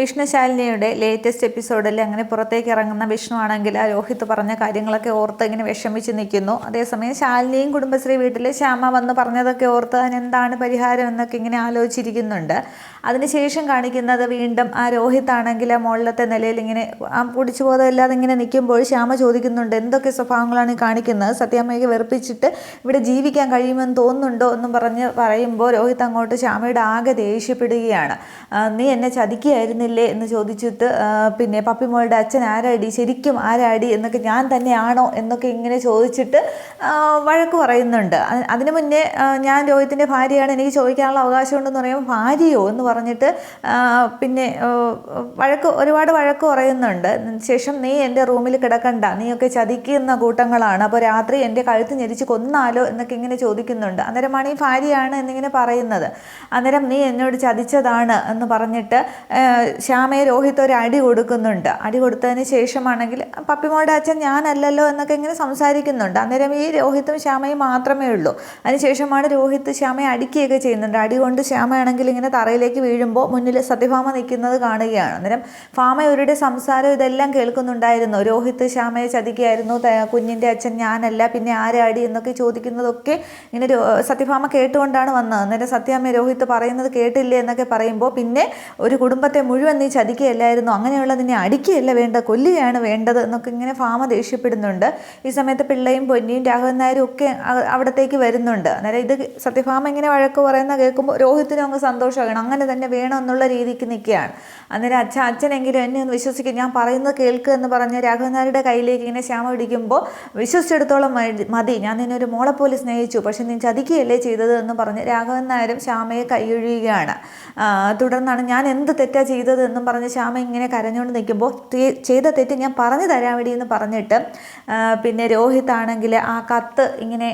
വിഷ്ണുശാലിനിയുടെ latest എപ്പിസോഡിൽ അങ്ങനെ പുറത്തേക്ക് ഇറങ്ങുന്ന വിഷ്ണു ആണെങ്കിൽ ആ രോഹിത് പറഞ്ഞ കാര്യങ്ങളൊക്കെ ഓർത്ത് ഇങ്ങനെ വിഷമിച്ച് നിൽക്കുന്നു. അതേസമയം ശാലിനിയും കുടുംബശ്രീ വീട്ടിൽ ശ്യാമ വന്ന് പറഞ്ഞതൊക്കെ ഓർത്ത് അതിനെന്താണ് പരിഹാരം എന്നൊക്കെ ഇങ്ങനെ ആലോചിച്ചിരിക്കുന്നുണ്ട്. അതിനുശേഷം കാണിക്കുന്നത് വീണ്ടും ആ രോഹിത് ആണെങ്കിൽ ആ മുകളിലത്തെ നിലയിൽ ഇങ്ങനെ ആ കുടിച്ചു ബോധമില്ലാതെ ഇങ്ങനെ നിൽക്കുമ്പോൾ ശ്യാമ ചോദിക്കുന്നുണ്ട് എന്തൊക്കെ സ്വഭാവങ്ങളാണ് കാണിക്കുന്നത്? സത്യാമ്മയ്ക്ക് വെറുപ്പിച്ചിട്ട് ഇവിടെ ജീവിക്കാൻ കഴിയുമെന്ന് തോന്നുന്നുണ്ടോ? എന്നും പറഞ്ഞ് പറയുമ്പോൾ രോഹിത് അങ്ങോട്ട് ശ്യാമയുടെ ആകെ ദേഷ്യപ്പെടുകയാണ്. നീ എന്നെ ചതിക്കുകയായിരുന്നില്ലേ? എന്ന് ചോദിച്ചിട്ട് പിന്നെ പപ്പിമോളുടെ അച്ഛൻ ആരാടി ശരിക്കും ആരാടി എന്നൊക്കെ ഞാൻ തന്നെയാണോ എന്നൊക്കെ ഇങ്ങനെ ചോദിച്ചിട്ട് വഴക്ക് പറയുന്നുണ്ട്. അതിന് മുന്നേ ഞാൻ രോഹിത്തിന്റെ ഭാര്യയാണ് എനിക്ക് ചോദിക്കാനുള്ള അവകാശമുണ്ടെന്ന് പറയുമ്പോൾ ഭാര്യയോ എന്ന് പറഞ്ഞിട്ട് പിന്നെ വഴക്ക് ഒരുപാട് വഴക്ക് പറയുന്നുണ്ട്. ശേഷം നീ എന്റെ റൂമിൽ കിടക്കണ്ട നീയൊക്കെ ചതിക്കുന്ന കൂട്ടങ്ങളാണ്. അപ്പോൾ രാത്രി എന്റെ കഴുത്ത് ഞെരിച്ച് കൊന്നാലോ എന്നൊക്കെ ഇങ്ങനെ ചോദിക്കുന്നുണ്ട്. അന്നേരമാണ് ഈ ഭാര്യയാണ് എന്നിങ്ങനെ പറയുന്നത്. അന്നേരം നീ എന്നോട് ചതിച്ചതാണ് എന്ന് പറഞ്ഞിട്ട് ശ്യാമയെ രോഹിത് ഒരു അടി കൊടുക്കുന്നുണ്ട്. അടി കൊടുത്തതിന് ശേഷമാണെങ്കിൽ പപ്പിമോടെ അച്ഛൻ ഞാനല്ലല്ലോ എന്നൊക്കെ ഇങ്ങനെ സംസാരിക്കുന്നുണ്ട്. അന്നേരം ഈ രോഹിത്തും ശ്യാമയും മാത്രമേ ഉള്ളൂ. അതിനുശേഷമാണ് രോഹിത് ശ്യാമയെ അടിക്കുകയൊക്കെ ചെയ്യുന്നുണ്ട്. അടി കൊണ്ട് ശ്യാമയാണെങ്കിൽ ഇങ്ങനെ തറയിലേക്ക് വീഴുമ്പോൾ മുന്നിൽ സത്യഭാമ നിൽക്കുന്നത് കാണുകയാണ്. അന്നേരം ഭാമയുടെ സംസാരം ഇതെല്ലാം കേൾക്കുന്നുണ്ടായിരുന്നു. രോഹിത് ശ്യാമയെ ചതിക്കുകയായിരുന്നു. കുഞ്ഞിന്റെ അച്ഛൻ ഞാനല്ല പിന്നെ ആരാടി എന്നൊക്കെ ചോദിക്കുന്നതൊക്കെ ഇങ്ങനെ സത്യഭാമ കേട്ടുകൊണ്ടാണ് വന്നത്. അന്നേരം സത്യാമ്മ രോഹിത് പറയുന്നത് കേട്ടില്ലേ എന്നൊക്കെ പറയുമ്പോൾ പിന്നെ ഒരു കുടുംബത്തെ മുഴുവൻ നീ ചതിക്കുകയല്ലായിരുന്നു അങ്ങനെയുള്ള നിന്നെ അടിക്കുകയല്ല വേണ്ടത് കൊല്ലുകയാണ് വേണ്ടത് എന്നൊക്കെ ഇങ്ങനെ ഫാമ ദേഷ്യപ്പെടുന്നുണ്ട്. ഈ സമയത്ത് പിള്ളയും പൊന്നിയും രാഘവൻ നായരും ഒക്കെ അവിടത്തേക്ക് വരുന്നുണ്ട്. അന്നേരം ഇത് സത്യഫാമ ഇങ്ങനെ വഴക്ക് പറയുന്ന കേൾക്കുമ്പോൾ രോഹിത്തിനും അങ്ങ് സന്തോഷമാകണം അങ്ങനെ തന്നെ വേണം എന്നുള്ള രീതിക്ക് നിൽക്കുകയാണ്. അന്നേരം അച്ഛൻ അച്ഛനെങ്കിലും എന്നെ ഒന്ന് വിശ്വസിക്കും ഞാൻ പറയുന്നത് കേൾക്കുക എന്ന് പറഞ്ഞ് രാഘവൻ നായരുടെ കയ്യിലേക്ക് ഇങ്ങനെ ശ്യാമ പിടിക്കുമ്പോൾ വിശ്വസിച്ചിടത്തോളം മതി- മതി ഞാൻ നിന്നെ ഒരു മോളെ പോലെ സ്നേഹിച്ചു പക്ഷെ നീ ചതിക്കുകയല്ലേ ചെയ്തത് എന്ന് പറഞ്ഞ് രാഘവൻ നായരും ശ്യാമയെ കൈയൊഴിയുകയാണ്. തുടർന്നാണ് ഞാൻ എന്ത് തെറ്റാ ചെയ്തത് എന്നും പറഞ്ഞ് ശ്യാമ ഇങ്ങനെ കരഞ്ഞുകൊണ്ട് നിൽക്കുമ്പോൾ "തെ- ചെയ്ത തെറ്റ് ഞാൻ പറഞ്ഞു തരാൻ വേണ്ടി എന്ന് പറഞ്ഞിട്ട് പിന്നെ രോഹിത് ആണെങ്കിൽ ആ കത്ത് ഇങ്ങനെ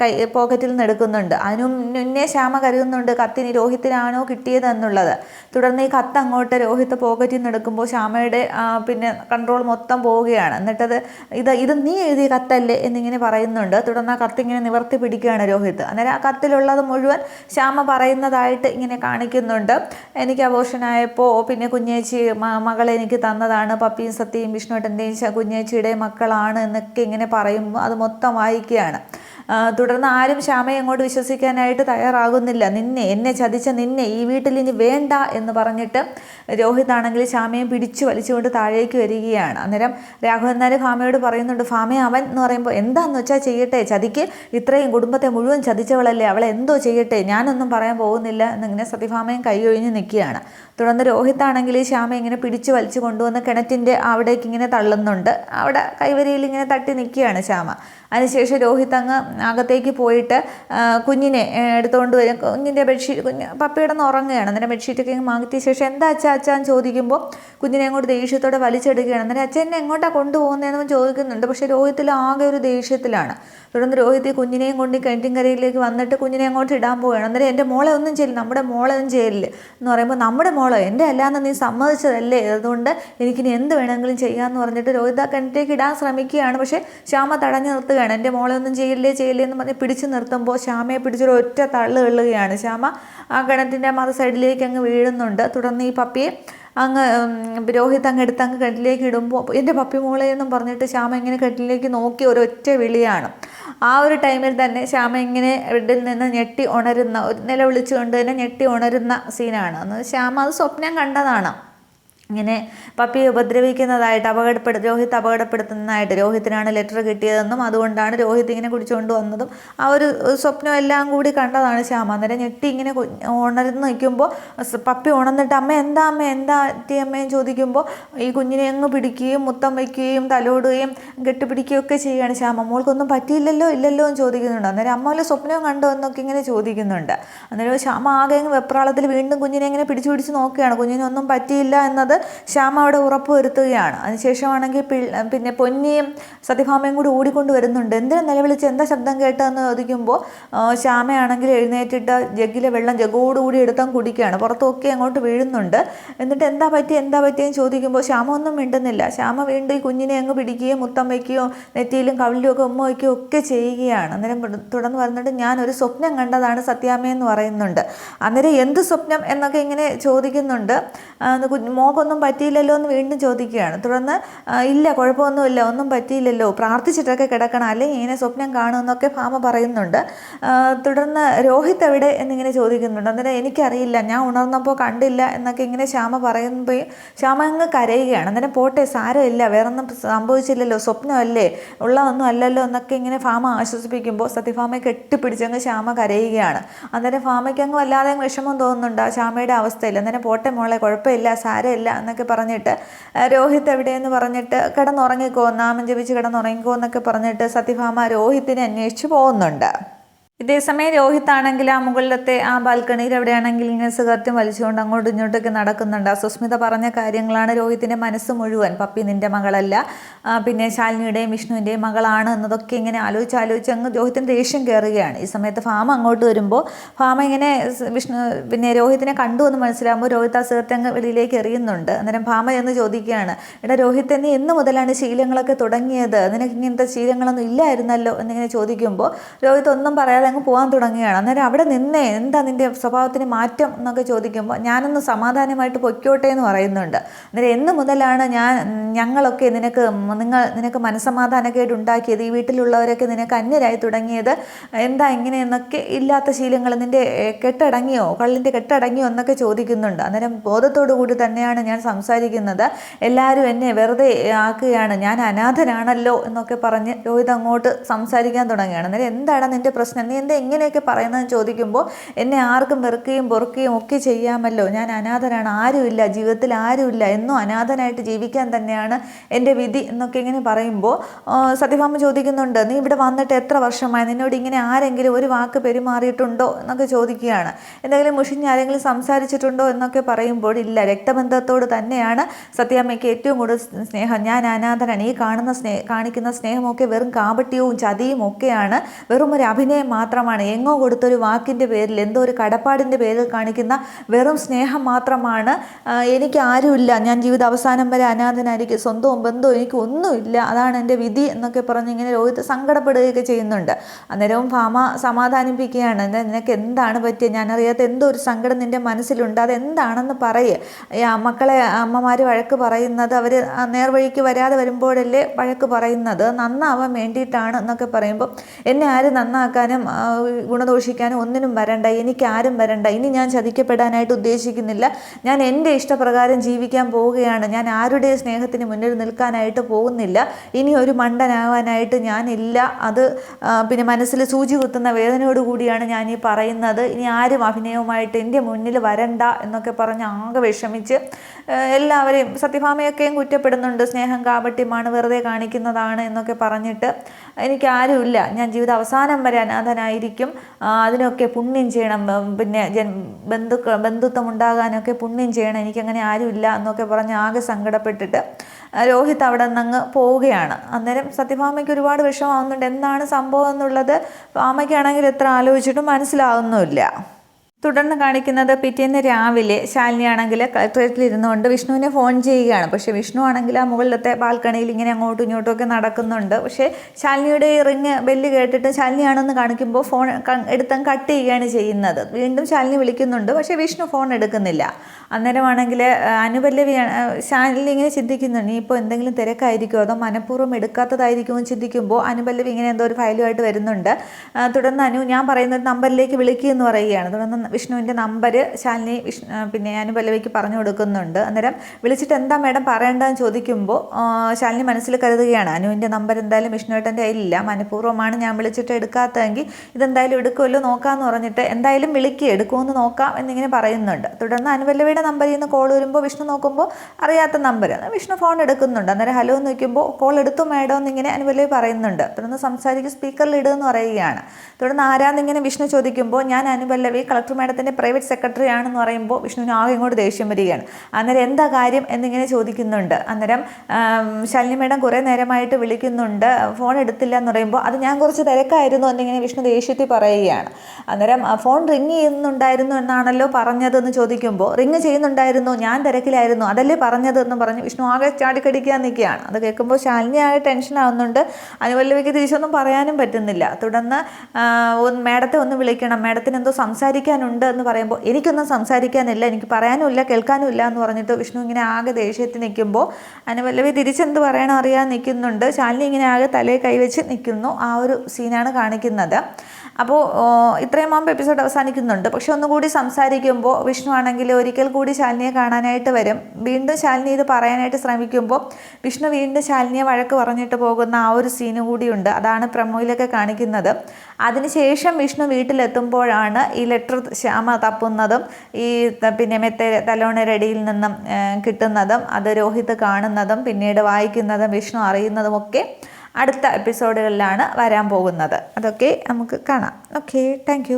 കൈ പോക്കറ്റിൽ നിന്ന് എടുക്കുന്നുണ്ട്. അതിനു മുന്നേ ശ്യാമ കരുതുന്നുണ്ട് കത്തിന് രോഹിത്തിനാണോ കിട്ടിയത് എന്നുള്ളത്. തുടർന്ന് ഈ കത്ത് അങ്ങോട്ട് രോഹിത്ത് പോക്കറ്റിൽ നിന്ന് എടുക്കുമ്പോൾ ശ്യാമയുടെ പിന്നെ കൺട്രോൾ മൊത്തം പോവുകയാണ്. എന്നിട്ടത് ഇത് ഇത് നീ എഴുതിയ കത്തല്ലേ എന്നിങ്ങനെ പറയുന്നുണ്ട്. തുടർന്ന് ആ കത്ത് ഇങ്ങനെ നിവർത്തി പിടിക്കുകയാണ് രോഹിത്. അന്നേരം ആ കത്തിലുള്ളത് മുഴുവൻ ശ്യാമ പറയുന്നതായിട്ട് ഇങ്ങനെ കാണിക്കുന്നുണ്ട്. എനിക്ക് അബോഷനായപ്പോൾ പിന്നെ കുഞ്ഞേച്ചി മകളെ എനിക്ക് തന്നതാണ്. പപ്പിയും സത്യയും വിഷ്ണുവേട്ടന്റെയും കുഞ്ഞേച്ചിയുടെയും മക്കളാണ് എന്നൊക്കെ ഇങ്ങനെ പറയുമ്പോൾ അത് മൊത്തം വായിക്കുകയാണ്. തുടർന്ന് ആരും ശ്യാമയെ അങ്ങോട്ട് വിശ്വസിക്കാനായിട്ട് തയ്യാറാകുന്നില്ല. നിന്നെ എന്നെ ചതിച്ച നിന്നെ ഈ വീട്ടിൽ ഇനി വേണ്ട എന്ന് പറഞ്ഞിട്ട് രോഹിത് ആണെങ്കിൽ ശ്യാമയെ പിടിച്ചു വലിച്ചുകൊണ്ട് താഴേക്ക് വരികയാണ്. അന്നേരം രാഘവൻ നായർ ഭാമയോട് പറയുന്നുണ്ട് ഭാമ അവൻ എന്ന് പറയുമ്പോൾ എന്താന്ന് വെച്ചാൽ ചെയ്യട്ടെ? ചതിക്ക് ഇത്രയും കുടുംബത്തെ മുഴുവൻ ചതിച്ചവളല്ലേ? അവളെ എന്തോ ചെയ്യട്ടെ? ഞാനൊന്നും പറയാൻ പോകുന്നില്ല. എന്നിങ്ങനെ സത്യഭാമയും കൈയൊഴിഞ്ഞ് നിൽക്കുകയാണ്. തുടർന്ന് രോഹിത് ആണെങ്കിൽ ശ്യാമ ഇങ്ങനെ പിടിച്ചു വലിച്ചു കൊണ്ടുവന്ന് കിണറ്റിന്റെ അവിടേക്ക് ഇങ്ങനെ തള്ളുന്നുണ്ട്. അവിടെ കൈവരിയിൽ ഇങ്ങനെ തട്ടി നിൽക്കുകയാണ് ശ്യാമ. അതിനുശേഷം രോഹിത് അങ്ങ് അകത്തേക്ക് പോയിട്ട് കുഞ്ഞിനെ എടുത്തുകൊണ്ട് വരും. കുഞ്ഞിന്റെ ബെഡ്ഷീറ്റ് കുഞ്ഞ് പപ്പിയിടന്ന് ഉറങ്ങുകയാണ്. അന്നേരം ബെഡ്ഷീറ്റൊക്കെ മാറ്റിയ ശേഷം എന്താ അച്ഛ അച്ഛൻ ചോദിക്കുമ്പോൾ കുഞ്ഞിനെ അങ്ങോട്ട് ദേഷ്യത്തോടെ വലിച്ചെടുക്കുകയാണ്. അന്നേരം അച്ഛൻ എന്നെ എങ്ങോട്ടാണ് കൊണ്ടുപോകുന്നതെന്ന് ചോദിക്കുന്നുണ്ട്. പക്ഷേ രോഹിത്തിൽ ആകെ ഒരു ദേഷ്യത്തിലാണ്. തുടർന്ന് രോഹിത് കുഞ്ഞിനെയും കൊണ്ട് കിണറ്റിൻകരയിലേക്ക് വന്നിട്ട് കുഞ്ഞിനെ അങ്ങോട്ട് ഇടാൻ പോവുകയാണ്. അന്നേരം എന്റെ മോളെ ഒന്നും ചെയ്യില്ല നമ്മുടെ മോളെ ഒന്നും ചെയ്യില്ല എന്ന് പറയുമ്പോൾ നമ്മുടെ മോളോ എന്റെ അല്ലാന്ന് നീ സമ്മതിച്ചതല്ലേ? അതുകൊണ്ട് എനിക്കിനി എന്ത് വേണമെങ്കിലും ചെയ്യാമെന്ന് പറഞ്ഞിട്ട് രോഹിത് ആ കിണറ്റിലേക്ക് ഇടാൻ ശ്രമിക്കുകയാണ്. പക്ഷേ ശ്യാമ തടഞ്ഞു നിർത്തുകയാണ് എന്റെ മോളൊന്നും ചെയ്യില്ലേ ചെയ്യില്ലേ എന്ന് പറഞ്ഞ് പിടിച്ചു നിർത്തുമ്പോൾ ശ്യാമയെ പിടിച്ചൊരു ഒറ്റ തള്ളു കൊള്ളുകയാണ്. ശ്യാമ ആ കിണറ്റിന്റെ മറു സൈഡിലേക്ക് അങ്ങ് വീഴുന്നുണ്ട്. തുടർന്ന് ഈ പപ്പിയെ അങ്ങ് രോഹിത് അങ്ങ് എടുത്ത് അങ്ങ് കെട്ടിലേക്ക് ഇടുമ്പോൾ എന്റെ പപ്പി മോളെ എന്നും പറഞ്ഞിട്ട് ശ്യാമ ഇങ്ങനെ കെട്ടിലേക്ക് നോക്കി ഒരൊറ്റ വിളിയാണ്. ആ ഒരു ടൈമിൽ തന്നെ ശ്യാമ ഇങ്ങനെ ബെഡിൽ നിന്ന് ഞെട്ടി ഉണരുന്ന ഒരു നില വിളിച്ചുകൊണ്ട് തന്നെ ഞെട്ടി ഉണരുന്ന സീനാണ് അന്ന് ശ്യാമ അത് സ്വപ്നം കണ്ടതാണ്. ഇങ്ങനെ പപ്പിയെ ഉപദ്രവിക്കുന്നതായിട്ട് അപകടപ്പെടു രോഹിത് അപകടപ്പെടുത്തുന്നതായിട്ട് രോഹിത്തിനാണ് ലെറ്റർ കിട്ടിയതെന്നും അതുകൊണ്ടാണ് രോഹിത് ഇങ്ങനെ കുടിച്ചുകൊണ്ട് വന്നതും. ആ ഒരു സ്വപ്നം എല്ലാം കൂടി കണ്ടതാണ് ശ്യാമ. അന്നേരം ഞെട്ടി ഇങ്ങനെ ഉണർന്ന് നിൽക്കുമ്പോൾ പപ്പി ഉണർന്നിട്ട് അമ്മ എന്താ അമ്മ എന്താ അറ്റി അമ്മയും ചോദിക്കുമ്പോൾ ഈ കുഞ്ഞിനെ അങ്ങ് പിടിക്കുകയും മുത്തം വയ്ക്കുകയും തലോടുകയും കെട്ടിപ്പിടിക്കുകയും ഒക്കെ ചെയ്യുകയാണ് ശ്യാമ. മോൾക്കൊന്നും പറ്റിയില്ലല്ലോ ഇല്ലല്ലോ എന്ന് ചോദിക്കുന്നുണ്ട്. അന്നേരം അമ്മ വല്ല സ്വപ്നവും കണ്ടോ എന്നൊക്കെ ഇങ്ങനെ ചോദിക്കുന്നുണ്ട്. അന്നേരം ശ്യാമ ആകെ വെപ്രാളത്തിൽ വീണ്ടും കുഞ്ഞിനെ ഇങ്ങനെ പിടിച്ചു പിടിച്ച് നോക്കുകയാണ്. കുഞ്ഞിനൊന്നും പറ്റിയില്ല എന്നത് ശ്യാമ അവിടെ ഉറപ്പ് വരുത്തുകയാണ് അതിനുശേഷമാണെങ്കിൽ പിന്നെ പൊന്നിയും സത്യഭാമയും കൂടി ഓടിക്കൊണ്ട് വരുന്നുണ്ട് എന്തിനും നിലവിളിച്ച് എന്താ ശബ്ദം കേട്ടതെന്ന് ചോദിക്കുമ്പോൾ ശ്യാമയാണെങ്കിൽ എഴുന്നേറ്റിട്ട് ജഗ്ഗിലെ വെള്ളം ജഗ്ഗോടുകൂടി എടുത്താൽ കുടിക്കുകയാണ്. പുറത്തൊക്കെ അങ്ങോട്ട് വീഴുന്നുണ്ട്. എന്നിട്ട് എന്താ പറ്റി എന്താ പറ്റിയെന്ന് ചോദിക്കുമ്പോൾ ശ്യാമ ഒന്നും മിണ്ടുന്നില്ല. ശ്യാമ വീണ്ടും ഈ കുഞ്ഞിനെ അങ്ങ് പിടിക്കുകയും മുത്തം വയ്ക്കുകയോ നെറ്റിയിലും കവിളിലും ഒക്കെ ഉമ്മ വയ്ക്കുകയോ ഒക്കെ ചെയ്യുകയാണ്. അന്നേരം തുടർന്ന് പറഞ്ഞിട്ട് ഞാൻ ഒരു സ്വപ്നം കണ്ടതാണ് സത്യാമയെന്ന് പറയുന്നുണ്ട്. അന്നേരം എന്ത് സ്വപ്നം എന്നൊക്കെ ഇങ്ങനെ ചോദിക്കുന്നുണ്ട്. മോക്കൊന്നും പറ്റിയില്ലല്ലോ എന്ന് വീണ്ടും ചോദിക്കുകയാണ്. തുടർന്ന് ഇല്ല കുഴപ്പമൊന്നുമില്ല ഒന്നും പറ്റിയില്ലല്ലോ പ്രാർത്ഥിച്ചിട്ടൊക്കെ കിടക്കണം അല്ലെങ്കിൽ ഇങ്ങനെ സ്വപ്നം കാണുമെന്നൊക്കെ ഭാമ പറയുന്നുണ്ട്. തുടർന്ന് രോഹിത് എവിടെ എന്നിങ്ങനെ ചോദിക്കുന്നുണ്ട്. അന്നേരം എനിക്കറിയില്ല ഞാൻ ഉണർന്നപ്പോൾ കണ്ടില്ല എന്നൊക്കെ ഇങ്ങനെ ശ്യാമ പറയുമ്പോൾ ശ്യാമ അങ്ങ് കരയുകയാണ്. അന്നേരം പോട്ടെ സാരമില്ല വേറൊന്നും സംഭവിച്ചില്ലല്ലോ സ്വപ്നമല്ലേ ഉള്ളതൊന്നും അല്ലല്ലോ എന്നൊക്കെ ഇങ്ങനെ ഫാമ ആശ്വസിപ്പിക്കുമ്പോൾ സത്യഭാമയെ കെട്ടിപ്പിടിച്ചങ്ങ് ശ്യാമ കരയുകയാണ്. അന്നേരം ഫാമയ്ക്ക് അങ്ങ് വല്ലാതെ വിഷമം തോന്നുന്നുണ്ട് ആ ശ്യാമയുടെ അവസ്ഥയിൽ. അന്നേരം പോട്ടെ മോളെ കുഴപ്പമില്ല. സാരമില്ല എന്നൊക്കെ പറഞ്ഞിട്ട് രോഹിത് എവിടെയെന്ന് പറഞ്ഞിട്ട് കിടന്നുറങ്ങിക്കോ നാമം ജപിച്ച് കിടന്നുറങ്ങിക്കോ എന്നൊക്കെ പറഞ്ഞിട്ട് സത്യഭാമ രോഹിത്തിനെ അന്വേഷിച്ച് പോകുന്നുണ്ട്. ഇതേസമയം രോഹിത് ആണെങ്കിൽ ആ മുകളിലത്തെ ആ ബാൽക്കണിയിൽ എവിടെയാണെങ്കിൽ ഇങ്ങനെ സിഗരറ്റും വലിച്ചുകൊണ്ട് അങ്ങോട്ടും ഇങ്ങോട്ടൊക്കെ നടക്കുന്നുണ്ട്. സുസ്മിത പറഞ്ഞ കാര്യങ്ങളാണ് രോഹിത്തിന്റെ മനസ്സ് മുഴുവൻ. പപ്പി നിന്റെ മകളല്ല. പിന്നെ ശാലിനിയുടെയും വിഷ്ണുവിന്റെയും മകളാണ് എന്നതൊക്കെ ഇങ്ങനെ ആലോചിച്ച് ആലോചിച്ച് അങ്ങ് രോഹിത്തിന് ദേഷ്യം കയറുകയാണ്. ഈ സമയത്ത് ഫാമ അങ്ങോട്ട് വരുമ്പോൾ ഫാമ ഇങ്ങനെ വിഷ്ണു പിന്നെ രോഹിത്തിനെ കണ്ടു എന്ന് മനസ്സിലാകുമ്പോൾ രോഹിത് ആ സിഗരറ്റ് അങ്ങ് വെളിയിലേക്ക് എറിയുന്നുണ്ട്. അന്നേരം ഫാമ എന്ന് ചോദിക്കുകയാണ് എടാ രോഹിത് നീ എന്ന് മുതലാണ് ശീലങ്ങളൊക്കെ തുടങ്ങിയത്? നിനക്ക് ഇങ്ങനത്തെ ശീലങ്ങളൊന്നും ഇല്ലായിരുന്നല്ലോ? എന്നിങ്ങനെ ചോദിക്കുമ്പോൾ രോഹിത് ഒന്നും പറയാതെ അങ്ങ് പോകാൻ തുടങ്ങുകയാണ്. അന്നേരം അവിടെ നിന്നേ എന്താ നിന്റെ സ്വഭാവത്തിന് മാറ്റം എന്നൊക്കെ ചോദിക്കുമ്പോൾ ഞാനൊന്ന് സമാധാനമായിട്ട് പൊയ്ക്കോട്ടെ എന്ന് പറയുന്നുണ്ട്. അന്നേരം എന്ന് മുതലാണ് ഞാൻ ഞങ്ങളൊക്കെ നിനക്ക് നിങ്ങൾ നിനക്ക് മനസ്സമാധാനക്കേട് ഉണ്ടാക്കിയത് ഈ വീട്ടിലുള്ളവരൊക്കെ നിനക്ക് അന്യരായി തുടങ്ങിയത് എന്താ ഇങ്ങനെയെന്നൊക്കെ ഇല്ലാത്ത ശീലങ്ങൾ നിന്റെ കെട്ടടങ്ങിയോ കള്ളിന്റെ കെട്ടടങ്ങിയോ എന്നൊക്കെ ചോദിക്കുന്നുണ്ട്. അന്നേരം ബോധത്തോടു കൂടി തന്നെയാണ് ഞാൻ സംസാരിക്കുന്നത്. എല്ലാവരും എന്നെ വെറുതെ ആക്കുകയാണ്. ഞാൻ അനാഥനാണല്ലോ എന്നൊക്കെ പറഞ്ഞ് രോഹിത് അങ്ങോട്ട് സംസാരിക്കാൻ തുടങ്ങുകയാണ്. അന്നേരം എന്താണ് നിന്റെ പ്രശ്നം? നീ എന്താ ഇങ്ങനെയൊക്കെ പറയുന്നതെന്ന് ചോദിക്കുമ്പോൾ എന്നെ ആർക്കും വെറുക്കുകയും പൊറുക്കുകയും ഒക്കെ ചെയ്യാമല്ലോ. ഞാൻ അനാഥനാണ് ആരുമില്ല ജീവിതത്തിൽ ആരുമില്ല എന്നും അനാഥനായിട്ട് ജീവിക്കാൻ തന്നെയാണ് എന്റെ വിധി എന്നൊക്കെ ഇങ്ങനെ പറയുമ്പോൾ സത്യഭാമ ചോദിക്കുന്നുണ്ട് നീ ഇവിടെ വന്നിട്ട് എത്ര വർഷമായി? നിന്നോട് ഇങ്ങനെ ആരെങ്കിലും ഒരു വാക്ക് പെരുമാറിയിട്ടുണ്ടോ? എന്നൊക്കെ ചോദിക്കുകയാണ്. എന്തെങ്കിലും മുഷിഞ്ഞ് ആരെങ്കിലും സംസാരിച്ചിട്ടുണ്ടോ എന്നൊക്കെ പറയുമ്പോൾ ഇല്ല രക്തബന്ധത്തോട് തന്നെയാണ് സത്യാമ്മയ്ക്ക് ഏറ്റവും കൂടുതൽ സ്നേഹം. ഞാൻ അനാഥനാണ്. ഈ കാണുന്ന സ്നേഹ കാണിക്കുന്ന സ്നേഹമൊക്കെ വെറും കാപട്യവും ചതിയും ഒക്കെയാണ് വെറും ഒരു അഭിനയം മാത്രമാണ്. എങ്ങോ കൊടുത്തൊരു വാക്കിന്റെ പേരിൽ എന്തോ ഒരു കടപ്പാടിന്റെ പേരിൽ കാണിക്കുന്ന വെറും സ്നേഹം മാത്രമാണ്. എനിക്ക് ആരുമില്ല. ഞാൻ ജീവിത അവസാനം വരെ അനാഥനായിരിക്കും. സ്വന്തവും ബന്ധവും എനിക്ക് ഒന്നുമില്ല. അതാണ് എന്റെ വിധി എന്നൊക്കെ പറഞ്ഞ് ഇങ്ങനെ രോഹിത് സങ്കടപ്പെടുകയൊക്കെ ചെയ്യുന്നുണ്ട്. അന്നേരവും ഫാമ സമാധാനിപ്പിക്കുകയാണ്. "എന്താ നിനക്ക് എന്താണ് പറ്റിയത് ഞാനറിയാത്ത എന്തോ ഒരു സങ്കടം നിന്റെ മനസ്സിലുണ്ട്. അതെന്താണെന്ന് പറയുക മക്കളെ അമ്മമാർ വഴക്ക് പറയുന്നത് അവർ നേർവഴിക്ക് വരാതെ വരുമ്പോഴല്ലേ വഴക്ക് പറയുന്നത്. നന്നാവാൻ വേണ്ടിയിട്ടാണ് എന്നൊക്കെ പറയുമ്പോൾ എന്നെ ആര് നന്നാക്കാനും ഗുണദോഷിക്കാനും ഒന്നിനും വരണ്ട എനിക്ക് ആരും വരണ്ട ഇനി ഞാൻ ചതിക്കപ്പെടാനായിട്ട് ഉദ്ദേശിക്കുന്നില്ല. ഞാൻ എന്റെ ഇഷ്ടപ്രകാരം ജീവിക്കാൻ പോവുകയാണ്. ഞാൻ ആരുടെ സ്നേഹത്തിന് മുന്നിൽ നിൽക്കാനായിട്ട് പോകുന്നില്ല. ഇനി ഒരു മണ്ടനാവാനായിട്ട് ഞാനില്ല. അത് പിന്നെ മനസ്സിൽ സൂചി കുത്തുന്ന വേദനയോട് കൂടിയാണ് ഞാൻ ഈ പറയുന്നത്. ഇനി ആരും അഭിനയവുമായിട്ട് എന്റെ മുന്നിൽ വരണ്ട എന്നൊക്കെ പറഞ്ഞ് ആകെ വിഷമിച്ച് എല്ലാവരെയും സത്യഭാമയൊക്കെയും കുറ്റപ്പെടുന്നുണ്ട്. സ്നേഹം കാപട്യമാണ് വെറുതെ കാണിക്കുന്നതാണ് എന്നൊക്കെ പറഞ്ഞിട്ട് എനിക്ക് ആരുമില്ല ഞാൻ ജീവിത അവസാനം വരെ അനാഥനായിരിക്കും. അതിനൊക്കെ പുണ്യം ചെയ്യണം. പിന്നെ ജൻ ബന്ധുക്കൾ ബന്ധുത്വം ഉണ്ടാകാനൊക്കെ പുണ്യം ചെയ്യണം. എനിക്കങ്ങനെ ആരുമില്ല എന്നൊക്കെ പറഞ്ഞ് ആകെ സങ്കടപ്പെട്ടിട്ട് രോഹിത് അവിടെ നിന്നങ്ങ് പോവുകയാണ്. അന്നേരം സത്യഭാമയ്ക്ക് ഒരുപാട് വിഷമാവുന്നുണ്ട് എന്താണ് സംഭവം എന്നുള്ളത് ഭാമയ്ക്കാണെങ്കിൽ എത്ര ആലോചിച്ചിട്ടും മനസ്സിലാവുന്നുമില്ല. തുടർന്ന് കാണിക്കുന്നത് പിറ്റേന്ന് രാവിലെ ശാലിനി ആണെങ്കിൽ കളക്ടറേറ്റിൽ ഇരുന്നുകൊണ്ട് വിഷ്ണുവിനെ ഫോൺ ചെയ്യുകയാണ്. പക്ഷേ വിഷ്ണു ആണെങ്കിൽ ആ മുകളിലത്തെ ബാൽക്കണിയിൽ ഇങ്ങനെ അങ്ങോട്ടും ഇങ്ങോട്ടും ഒക്കെ നടക്കുന്നുണ്ട്. പക്ഷേ ശാലിനിയുടെ റിങ് ബെല്ല് കേട്ടിട്ട് ശാലിനിയാണെന്ന് കാണിക്കുമ്പോൾ ഫോൺ എടുത്തം കട്ട് ചെയ്യുകയാണ് ചെയ്യുന്നത്. വീണ്ടും ശാലിനി വിളിക്കുന്നുണ്ട്. പക്ഷേ വിഷ്ണു ഫോൺ എടുക്കുന്നില്ല. അന്നേരമാണെങ്കിൽ അനുപല്ലവി ശാലിനി ഇങ്ങനെ ചിന്തിക്കുന്നുണ്ട്. ഇപ്പോൾ എന്തെങ്കിലും തിരക്കായിരിക്കുമോ? അതോ മനഃപൂർവം എടുക്കാത്തതായിരിക്കുമോ? ചിന്തിക്കുമ്പോൾ അനുപല്ലവി ഇങ്ങനെ എന്തോ ഒരു ഫയലുമായിട്ട് വരുന്നുണ്ട്. തുടർന്ന് അനു ഞാൻ പറയുന്ന ഒരു നമ്പറിലേക്ക് വിളിക്കുക എന്ന് പറയുകയാണ്. തുടർന്ന് വിഷ്ണുവിന്റെ നമ്പർ ശാലിനി വിഷ്ണു പിന്നെ അനുപല്ലവിക്ക് പറഞ്ഞു കൊടുക്കുന്നുണ്ട്. അന്നേരം വിളിച്ചിട്ട് എന്താ മേഡം പറയേണ്ടതെന്ന് ചോദിക്കുമ്പോൾ ശാലിനി മനസ്സിൽ കരുതുകയാണ്. അനുവിന്റെ നമ്പർ എന്തായാലും വിഷ്ണുവേട്ടന്റെ കയ്യിലില്ല. മനഃപൂർവമാണ് ഞാൻ വിളിച്ചിട്ട് എടുക്കാത്തതെങ്കിൽ ഇതെന്തായാലും എടുക്കുമല്ലോ നോക്കാമെന്ന് പറഞ്ഞിട്ട് എന്തായാലും വിളിക്കുക എടുക്കുമെന്ന് നോക്കാം എന്നിങ്ങനെ പറയുന്നുണ്ട്. തുടർന്ന് അനുപല്ലവിയുടെ നമ്പറിൽ നിന്ന് കോൾ വരുമ്പോൾ വിഷ്ണു നോക്കുമ്പോൾ അറിയാത്ത നമ്പർ വിഷ്ണു ഫോൺ എടുക്കുന്നുണ്ട്. അന്നേരം ഹലോ എന്ന് നോക്കുമ്പോൾ കോൾ എടുത്തു മേഡം എന്നിങ്ങനെ അനുപല്ലവി പറയുന്നുണ്ട്. തുടർന്ന് സംസാരിക്കും സ്പീക്കറിൽ ഇടുമെന്ന് പറയുകയാണ്. തുടർന്ന് ആരാന്നിങ്ങനെ വിഷ്ണു ചോദിക്കുമ്പോൾ ഞാൻ അനുപല്ലവി കളക്ടർ മാഡത്തിന്റെ പ്രൈവറ്റ് സെക്രട്ടറി ആണെന്ന് പറയുമ്പോൾ വിഷ്ണുവിന് ആകെ ഇങ്ങോട്ട് ദേഷ്യം വരികയാണ്. അന്നേരം എന്താ കാര്യം എന്നിങ്ങനെ ചോദിക്കുന്നുണ്ട്. അന്നേരം ശലിനി മേഡം കുറേ നേരമായിട്ട് വിളിക്കുന്നുണ്ട്. ഫോൺ എടുത്തില്ല എന്ന് പറയുമ്പോൾ അത് ഞാൻ കുറച്ച് തിരക്കായിരുന്നു എന്നിങ്ങനെ വിഷ്ണു ദേഷ്യത്തിൽ പറയുകയാണ്. അന്നേരം ഫോൺ റിങ് ചെയ്യുന്നുണ്ടായിരുന്നു എന്നാണല്ലോ പറഞ്ഞതെന്ന് ചോദിക്കുമ്പോൾ റിങ് ചെയ്യുന്നുണ്ടായിരുന്നു ഞാൻ തിരക്കിലായിരുന്നു അതല്ലേ പറഞ്ഞത് എന്ന് പറഞ്ഞ് വിഷ്ണു ആകെ ചാടിക്കടിക്കാൻ നിൽക്കുകയാണ്. അത് കേൾക്കുമ്പോൾ ശാലിനി ആകെ ടെൻഷൻ ആവുന്നുണ്ട്. അനുപല്ലവിക്ക് തിരിച്ചൊന്നും പറയാനും പറ്റുന്നില്ല. തുടർന്ന് മേഡത്തെ ഒന്ന് വിളിക്കണം. മേഡത്തിന് എന്തോ സംസാരിക്കാനുണ്ട് പറയാനുണ്ട് എന്ന് പറയുമ്പോൾ എനിക്കൊന്നും സംസാരിക്കാനില്ല എനിക്ക് പറയാനുമില്ല കേൾക്കാനുമില്ല എന്ന് പറഞ്ഞിട്ട് വിഷ്ണു ഇങ്ങനെ ആകെ ദേഷ്യത്തിൽ നിൽക്കുമ്പോൾ അനുപല്ലവി തിരിച്ചെന്ത് പറയണം അറിയാൻ നിൽക്കുന്നുണ്ട്. ശാലിനി ഇങ്ങനെ ആകെ തലയിൽ കൈവച്ച് നിൽക്കുന്നു ആ ഒരു സീനാണ് കാണിക്കുന്നത്. അപ്പോൾ ഇത്രയും മുമ്പ് എപ്പിസോഡ് അവസാനിക്കുന്നുണ്ട്. പക്ഷെ ഒന്നുകൂടി സംസാരിക്കുമ്പോൾ വിഷ്ണു ആണെങ്കിൽ ഒരിക്കൽ കൂടി ശാലിനിയെ കാണാനായിട്ട് വരും. വീണ്ടും ശാലിനി ഇത് പറയാനായിട്ട് ശ്രമിക്കുമ്പോൾ വിഷ്ണു വീണ്ടും ശാലിനിയെ വഴക്ക് പറഞ്ഞിട്ട് പോകുന്ന ആ ഒരു സീന് കൂടിയുണ്ട്. അതാണ് പ്രമോയിലൊക്കെ കാണിക്കുന്നത്. അതിനുശേഷം വിഷ്ണു വീട്ടിലെത്തുമ്പോഴാണ് ഈ ലെറ്റർ ശ്യാമ തപ്പുന്നതും ഈ പിന്നെ മെത്തെ തലോണരടിയിൽ നിന്നും കിട്ടുന്നതും അത് രോഹിത് കാണുന്നതും പിന്നീട് വായിക്കുന്നതും വിഷ്ണു അറിയുന്നതും ഒക്കെ അടുത്ത എപ്പിസോഡുകളിലാണ് വരാൻ പോകുന്നത്. അതൊക്കെ നമുക്ക് കാണാം. Okay thank